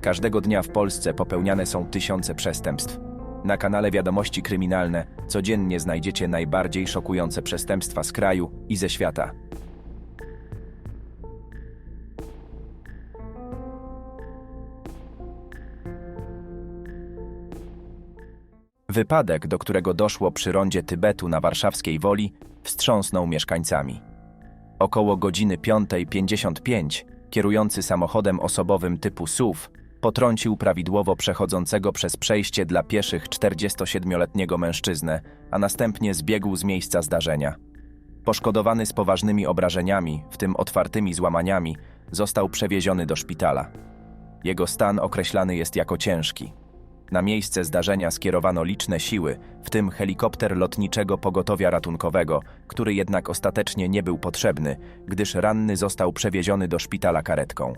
Każdego dnia w Polsce popełniane są tysiące przestępstw. Na kanale Wiadomości Kryminalne codziennie znajdziecie najbardziej szokujące przestępstwa z kraju i ze świata. Wypadek, do którego doszło przy rondzie Tybetu na warszawskiej Woli, wstrząsnął mieszkańcami. Około godziny 5.55 kierujący samochodem osobowym typu SUV potrącił prawidłowo przechodzącego przez przejście dla pieszych 47-letniego mężczyznę, a następnie zbiegł z miejsca zdarzenia. Poszkodowany z poważnymi obrażeniami, w tym otwartymi złamaniami, został przewieziony do szpitala. Jego stan określany jest jako ciężki. Na miejsce zdarzenia skierowano liczne siły, w tym helikopter lotniczego pogotowia ratunkowego, który jednak ostatecznie nie był potrzebny, gdyż ranny został przewieziony do szpitala karetką.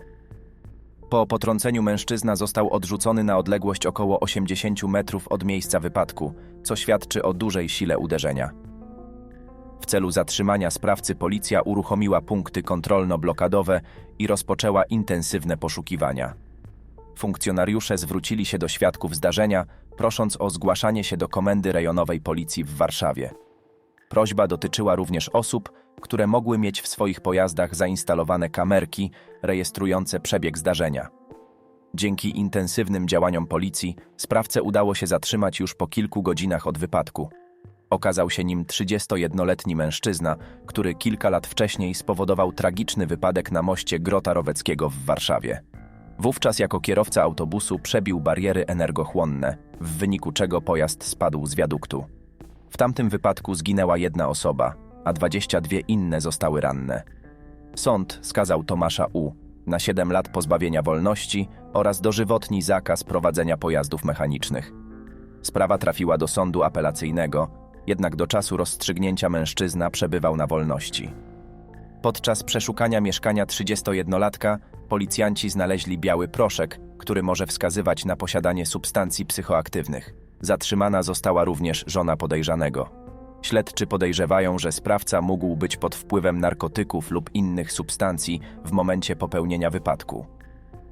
Po potrąceniu mężczyzna został odrzucony na odległość około 80 metrów od miejsca wypadku, co świadczy o dużej sile uderzenia. W celu zatrzymania sprawcy policja uruchomiła punkty kontrolno-blokadowe i rozpoczęła intensywne poszukiwania. Funkcjonariusze zwrócili się do świadków zdarzenia, prosząc o zgłaszanie się do komendy rejonowej policji w Warszawie. Prośba dotyczyła również osób, które mogły mieć w swoich pojazdach zainstalowane kamerki rejestrujące przebieg zdarzenia. Dzięki intensywnym działaniom policji sprawcę udało się zatrzymać już po kilku godzinach od wypadku. Okazał się nim 31-letni mężczyzna, który kilka lat wcześniej spowodował tragiczny wypadek na moście Grota Roweckiego w Warszawie. Wówczas jako kierowca autobusu przebił bariery energochłonne, w wyniku czego pojazd spadł z wiaduktu. W tamtym wypadku zginęła jedna osoba, a 22 inne zostały ranne. Sąd skazał Tomasza U. na 7 lat pozbawienia wolności oraz dożywotni zakaz prowadzenia pojazdów mechanicznych. Sprawa trafiła do sądu apelacyjnego, jednak do czasu rozstrzygnięcia mężczyzna przebywał na wolności. Podczas przeszukania mieszkania 31-latka policjanci znaleźli biały proszek, który może wskazywać na posiadanie substancji psychoaktywnych. Zatrzymana została również żona podejrzanego. Śledczy podejrzewają, że sprawca mógł być pod wpływem narkotyków lub innych substancji w momencie popełnienia wypadku.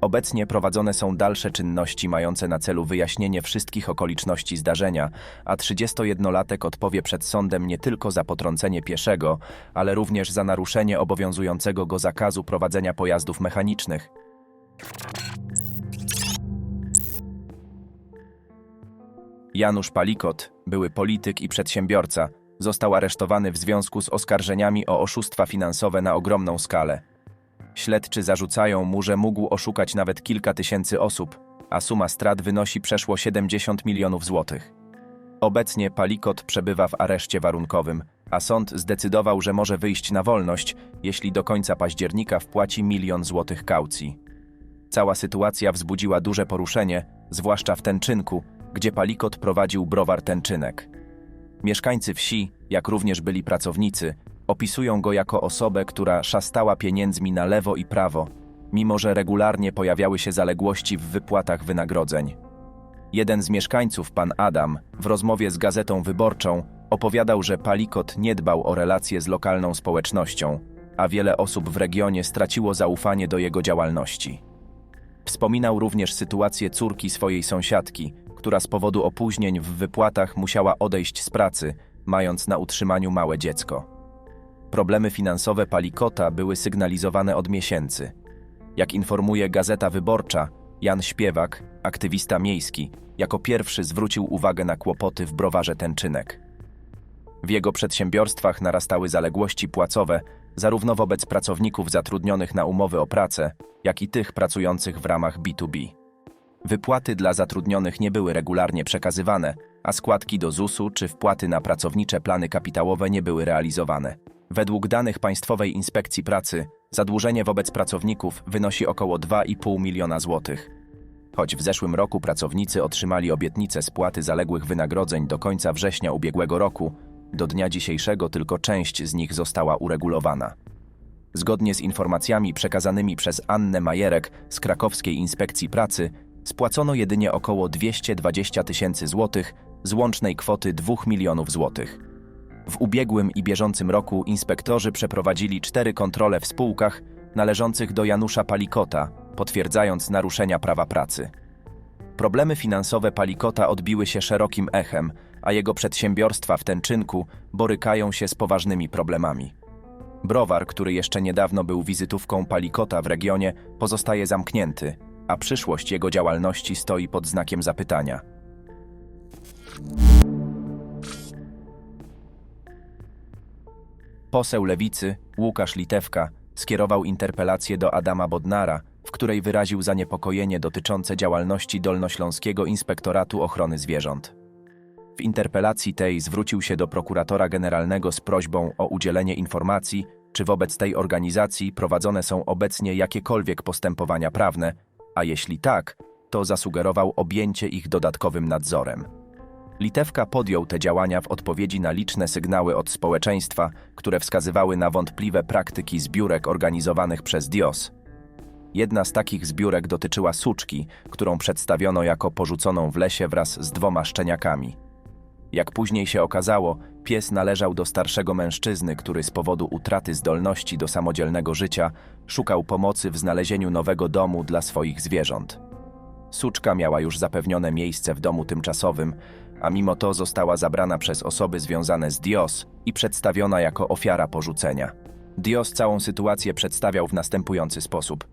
Obecnie prowadzone są dalsze czynności mające na celu wyjaśnienie wszystkich okoliczności zdarzenia, a 31-latek odpowie przed sądem nie tylko za potrącenie pieszego, ale również za naruszenie obowiązującego go zakazu prowadzenia pojazdów mechanicznych. Janusz Palikot, były polityk i przedsiębiorca, został aresztowany w związku z oskarżeniami o oszustwa finansowe na ogromną skalę. Śledczy zarzucają mu, że mógł oszukać nawet kilka tysięcy osób, a suma strat wynosi przeszło 70 milionów złotych. Obecnie Palikot przebywa w areszcie warunkowym, a sąd zdecydował, że może wyjść na wolność, jeśli do końca października wpłaci milion złotych kaucji. Cała sytuacja wzbudziła duże poruszenie, zwłaszcza w Tęczynku, gdzie Palikot prowadził browar Tęczynek. Mieszkańcy wsi, jak również byli pracownicy, opisują go jako osobę, która szastała pieniędzmi na lewo i prawo, mimo że regularnie pojawiały się zaległości w wypłatach wynagrodzeń. Jeden z mieszkańców, pan Adam, w rozmowie z Gazetą Wyborczą opowiadał, że Palikot nie dbał o relacje z lokalną społecznością, a wiele osób w regionie straciło zaufanie do jego działalności. Wspominał również sytuację córki swojej sąsiadki, która z powodu opóźnień w wypłatach musiała odejść z pracy, mając na utrzymaniu małe dziecko. Problemy finansowe Palikota były sygnalizowane od miesięcy. Jak informuje Gazeta Wyborcza, Jan Śpiewak, aktywista miejski, jako pierwszy zwrócił uwagę na kłopoty w browarze Tęczynek. W jego przedsiębiorstwach narastały zaległości płacowe, zarówno wobec pracowników zatrudnionych na umowy o pracę, jak i tych pracujących w ramach B2B. Wypłaty dla zatrudnionych nie były regularnie przekazywane, a składki do ZUS-u czy wpłaty na pracownicze plany kapitałowe nie były realizowane. Według danych Państwowej Inspekcji Pracy zadłużenie wobec pracowników wynosi około 2,5 miliona złotych. Choć w zeszłym roku pracownicy otrzymali obietnicę spłaty zaległych wynagrodzeń do końca września ubiegłego roku, do dnia dzisiejszego tylko część z nich została uregulowana. Zgodnie z informacjami przekazanymi przez Annę Majerek z Krakowskiej Inspekcji Pracy, spłacono jedynie około 220 tysięcy złotych z łącznej kwoty 2 milionów złotych. W ubiegłym i bieżącym roku inspektorzy przeprowadzili cztery kontrole w spółkach należących do Janusza Palikota, potwierdzając naruszenia prawa pracy. Problemy finansowe Palikota odbiły się szerokim echem, a jego przedsiębiorstwa w Tenczynku borykają się z poważnymi problemami. Browar, który jeszcze niedawno był wizytówką Palikota w regionie, pozostaje zamknięty, a przyszłość jego działalności stoi pod znakiem zapytania. Poseł Lewicy, Łukasz Litewka, skierował interpelację do Adama Bodnara, w której wyraził zaniepokojenie dotyczące działalności Dolnośląskiego Inspektoratu Ochrony Zwierząt. W interpelacji tej zwrócił się do prokuratora generalnego z prośbą o udzielenie informacji, czy wobec tej organizacji prowadzone są obecnie jakiekolwiek postępowania prawne, a jeśli tak, to zasugerował objęcie ich dodatkowym nadzorem. Litewka podjął te działania w odpowiedzi na liczne sygnały od społeczeństwa, które wskazywały na wątpliwe praktyki zbiórek organizowanych przez DIOS. Jedna z takich zbiórek dotyczyła suczki, którą przedstawiono jako porzuconą w lesie wraz z dwoma szczeniakami. Jak później się okazało, pies należał do starszego mężczyzny, który z powodu utraty zdolności do samodzielnego życia szukał pomocy w znalezieniu nowego domu dla swoich zwierząt. Suczka miała już zapewnione miejsce w domu tymczasowym, a mimo to została zabrana przez osoby związane z Dios i przedstawiona jako ofiara porzucenia. Dios całą sytuację przedstawiał w następujący sposób.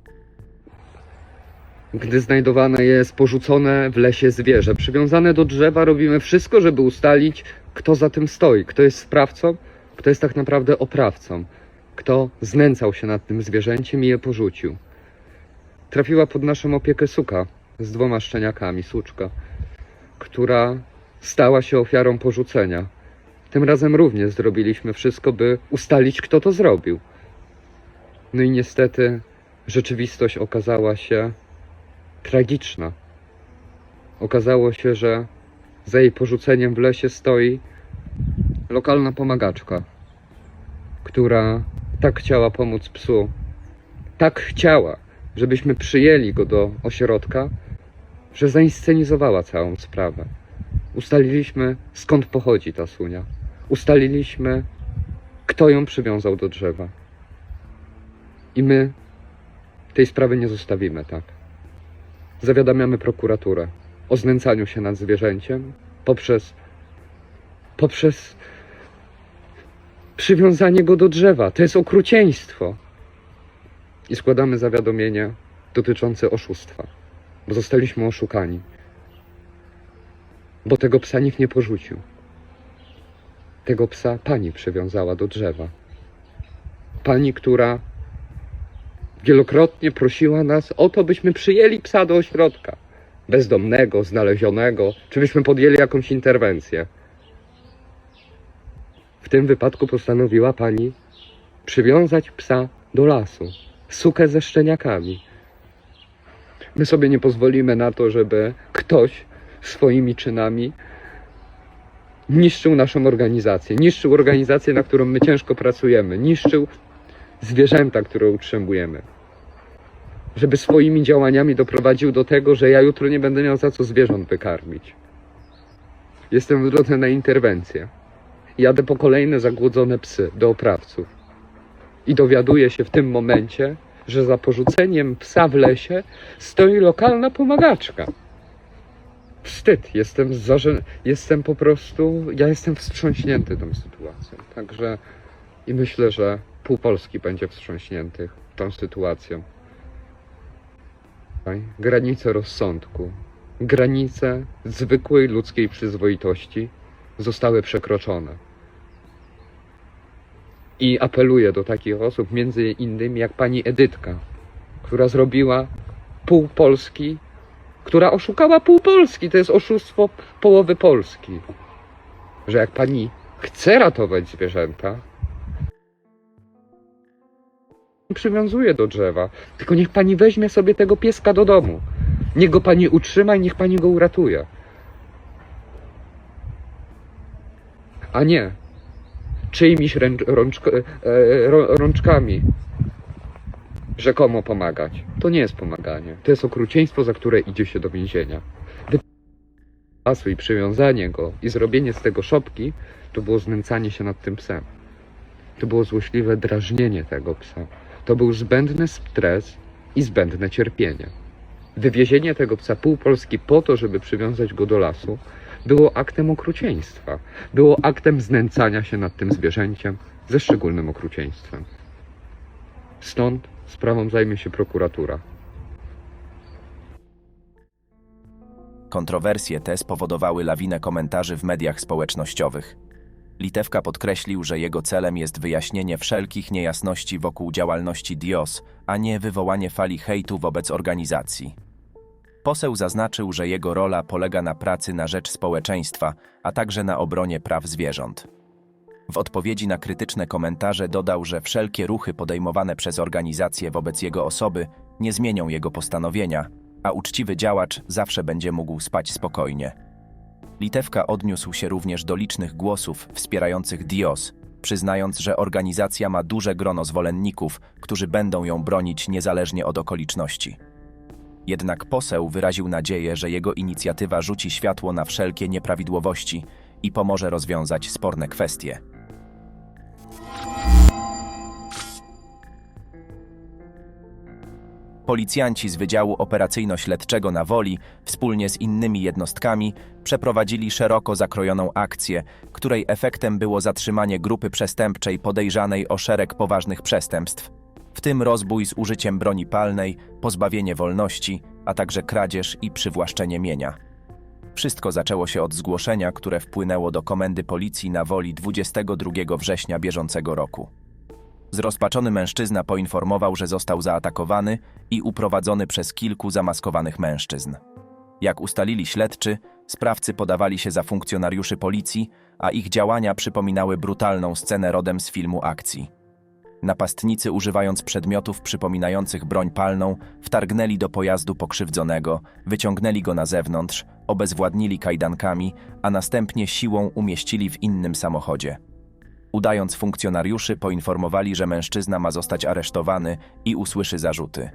Gdy znajdowane jest porzucone w lesie zwierzę, przywiązane do drzewa, robimy wszystko, żeby ustalić, kto za tym stoi, kto jest sprawcą, kto jest tak naprawdę oprawcą, kto znęcał się nad tym zwierzęciem i je porzucił. Trafiła pod naszą opiekę suka z dwoma szczeniakami, suczka, która stała się ofiarą porzucenia. Tym razem również zrobiliśmy wszystko, by ustalić, kto to zrobił. No i niestety rzeczywistość okazała się tragiczna. Okazało się, że za jej porzuceniem w lesie stoi lokalna pomagaczka, która tak chciała pomóc psu, tak chciała, żebyśmy przyjęli go do ośrodka, że zainscenizowała całą sprawę. Ustaliliśmy, skąd pochodzi ta sunia. Ustaliliśmy, kto ją przywiązał do drzewa. I my tej sprawy nie zostawimy tak zawiadamiamy prokuraturę o znęcaniu się nad zwierzęciem poprzez, poprzez przywiązanie go do drzewa. To jest okrucieństwo. I składamy zawiadomienie dotyczące oszustwa, bo zostaliśmy oszukani. Bo tego psa nikt nie porzucił. Tego psa pani przywiązała do drzewa. Pani, która wielokrotnie prosiła nas o to, byśmy przyjęli psa do ośrodka. Bezdomnego, znalezionego, czy byśmy podjęli jakąś interwencję. W tym wypadku postanowiła pani przywiązać psa do lasu, sukę ze szczeniakami. My sobie nie pozwolimy na to, żeby ktoś swoimi czynami niszczył naszą organizację, niszczył organizację, na którą my ciężko pracujemy, niszczył zwierzęta, które utrzymujemy. Żeby swoimi działaniami doprowadził do tego, że ja jutro nie będę miał za co zwierząt wykarmić. Jestem w drodze na interwencję. Jadę po kolejne zagłodzone psy do oprawców. I dowiaduję się w tym momencie, że za porzuceniem psa w lesie stoi lokalna pomagaczka. Wstyd. Jestem, jestem po prostu, ja jestem wstrząśnięty tą sytuacją. Także i myślę, że pół Polski będzie wstrząśniętych tą sytuacją. Granice rozsądku, granice zwykłej ludzkiej przyzwoitości zostały przekroczone. I apeluję do takich osób, między innymi jak pani Edytka, która zrobiła pół Polski, która oszukała pół Polski. To jest oszustwo połowy Polski. Że jak pani chce ratować zwierzęta, przywiązuje do drzewa. Tylko niech pani weźmie sobie tego pieska do domu. Niech go pani utrzyma i niech pani go uratuje. A nie czyimiś ręcz, rączk, e, ro- rączkami rzekomo pomagać. To nie jest pomaganie. To jest okrucieństwo, za które idzie się do więzienia. Lasu i przywiązanie go i zrobienie z tego szopki to było znęcanie się nad tym psem. To było złośliwe drażnienie tego psa. To był zbędny stres i zbędne cierpienie. Wywiezienie tego psa pół Polski po to, żeby przywiązać go do lasu, było aktem okrucieństwa. Było aktem znęcania się nad tym zwierzęciem ze szczególnym okrucieństwem. Stąd sprawą zajmie się prokuratura. Kontrowersje te spowodowały lawinę komentarzy w mediach społecznościowych. Litewka podkreślił, że jego celem jest wyjaśnienie wszelkich niejasności wokół działalności DIOS, a nie wywołanie fali hejtu wobec organizacji. Poseł zaznaczył, że jego rola polega na pracy na rzecz społeczeństwa, a także na obronie praw zwierząt. W odpowiedzi na krytyczne komentarze dodał, że wszelkie ruchy podejmowane przez organizację wobec jego osoby nie zmienią jego postanowienia, a uczciwy działacz zawsze będzie mógł spać spokojnie. Litewka odniósł się również do licznych głosów wspierających DIOS, przyznając, że organizacja ma duże grono zwolenników, którzy będą ją bronić niezależnie od okoliczności. Jednak poseł wyraził nadzieję, że jego inicjatywa rzuci światło na wszelkie nieprawidłowości i pomoże rozwiązać sporne kwestie. Policjanci z Wydziału Operacyjno-Śledczego na Woli wspólnie z innymi jednostkami przeprowadzili szeroko zakrojoną akcję, której efektem było zatrzymanie grupy przestępczej podejrzanej o szereg poważnych przestępstw, w tym rozbój z użyciem broni palnej, pozbawienie wolności, a także kradzież i przywłaszczenie mienia. Wszystko zaczęło się od zgłoszenia, które wpłynęło do komendy policji na Woli 22 września bieżącego roku. Zrozpaczony mężczyzna poinformował, że został zaatakowany i uprowadzony przez kilku zamaskowanych mężczyzn. Jak ustalili śledczy, sprawcy podawali się za funkcjonariuszy policji, a ich działania przypominały brutalną scenę rodem z filmu akcji. Napastnicy, używając przedmiotów przypominających broń palną, wtargnęli do pojazdu pokrzywdzonego, wyciągnęli go na zewnątrz, obezwładnili kajdankami, a następnie siłą umieścili w innym samochodzie. Udając funkcjonariuszy, poinformowali, że mężczyzna ma zostać aresztowany i usłyszy zarzuty.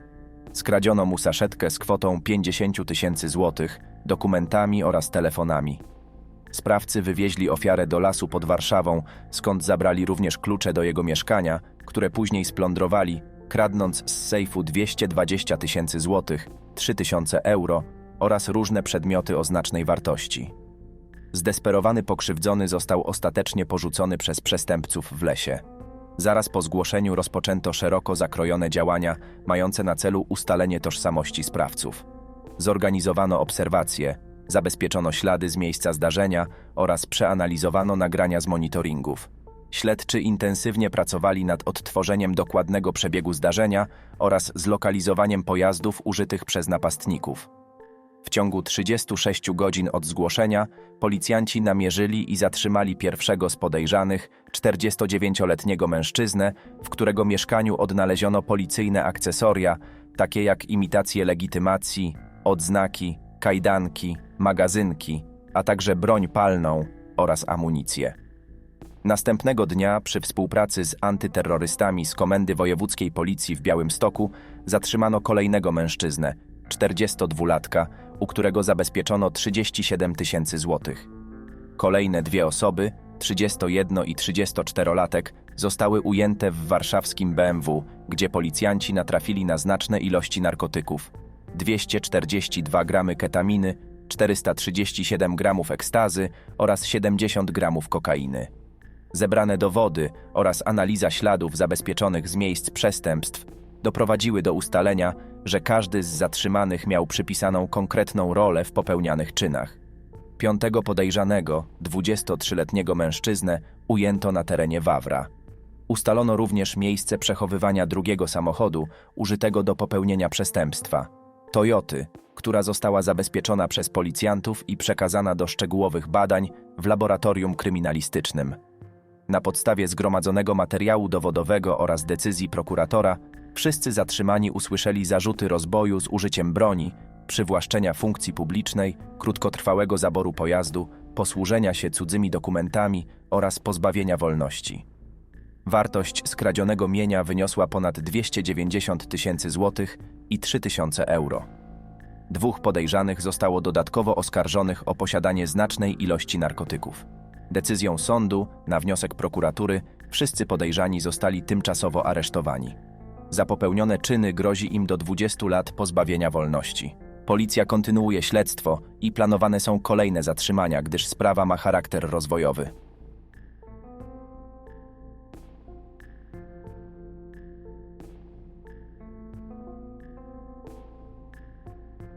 Skradziono mu saszetkę z kwotą 50 tysięcy złotych, dokumentami oraz telefonami. Sprawcy wywieźli ofiarę do lasu pod Warszawą, skąd zabrali również klucze do jego mieszkania, które później splądrowali, kradnąc z sejfu 220 tysięcy złotych, 3 tysiące euro oraz różne przedmioty o znacznej wartości. Zdesperowany pokrzywdzony został ostatecznie porzucony przez przestępców w lesie. Zaraz po zgłoszeniu rozpoczęto szeroko zakrojone działania mające na celu ustalenie tożsamości sprawców. Zorganizowano obserwacje, zabezpieczono ślady z miejsca zdarzenia oraz przeanalizowano nagrania z monitoringów. Śledczy intensywnie pracowali nad odtworzeniem dokładnego przebiegu zdarzenia oraz zlokalizowaniem pojazdów użytych przez napastników. W ciągu 36 godzin od zgłoszenia policjanci namierzyli i zatrzymali pierwszego z podejrzanych, 49-letniego mężczyznę, w którego mieszkaniu odnaleziono policyjne akcesoria, takie jak imitacje legitymacji, odznaki, kajdanki, magazynki, a także broń palną oraz amunicję. Następnego dnia, przy współpracy z antyterrorystami z Komendy Wojewódzkiej Policji w Białymstoku, zatrzymano kolejnego mężczyznę, 42-latka, u którego zabezpieczono 37 tysięcy złotych. Kolejne dwie osoby, 31 i 34-latek, zostały ujęte w warszawskim BMW, gdzie policjanci natrafili na znaczne ilości narkotyków. 242 gramy ketaminy, 437 gramów ekstazy oraz 70 gramów kokainy. Zebrane dowody oraz analiza śladów zabezpieczonych z miejsc przestępstw doprowadziły do ustalenia, że każdy z zatrzymanych miał przypisaną konkretną rolę w popełnianych czynach. Piątego podejrzanego, 23-letniego mężczyznę, ujęto na terenie Wawra. Ustalono również miejsce przechowywania drugiego samochodu użytego do popełnienia przestępstwa Toyoty, która została zabezpieczona przez policjantów i przekazana do szczegółowych badań w laboratorium kryminalistycznym. Na podstawie zgromadzonego materiału dowodowego oraz decyzji prokuratora, wszyscy zatrzymani usłyszeli zarzuty rozboju z użyciem broni, przywłaszczenia funkcji publicznej, krótkotrwałego zaboru pojazdu, posłużenia się cudzymi dokumentami oraz pozbawienia wolności. Wartość skradzionego mienia wyniosła ponad 290 tysięcy złotych i 3 tysiące euro. Dwóch podejrzanych zostało dodatkowo oskarżonych o posiadanie znacznej ilości narkotyków. Decyzją sądu, na wniosek prokuratury, wszyscy podejrzani zostali tymczasowo aresztowani. Za popełnione czyny grozi im do 20 lat pozbawienia wolności. Policja kontynuuje śledztwo i planowane są kolejne zatrzymania, gdyż sprawa ma charakter rozwojowy.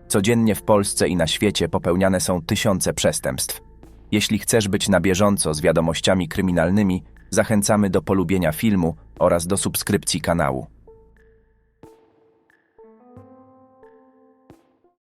Codziennie w Polsce i na świecie popełniane są tysiące przestępstw. Jeśli chcesz być na bieżąco z wiadomościami kryminalnymi, zachęcamy do polubienia filmu oraz do subskrypcji kanału.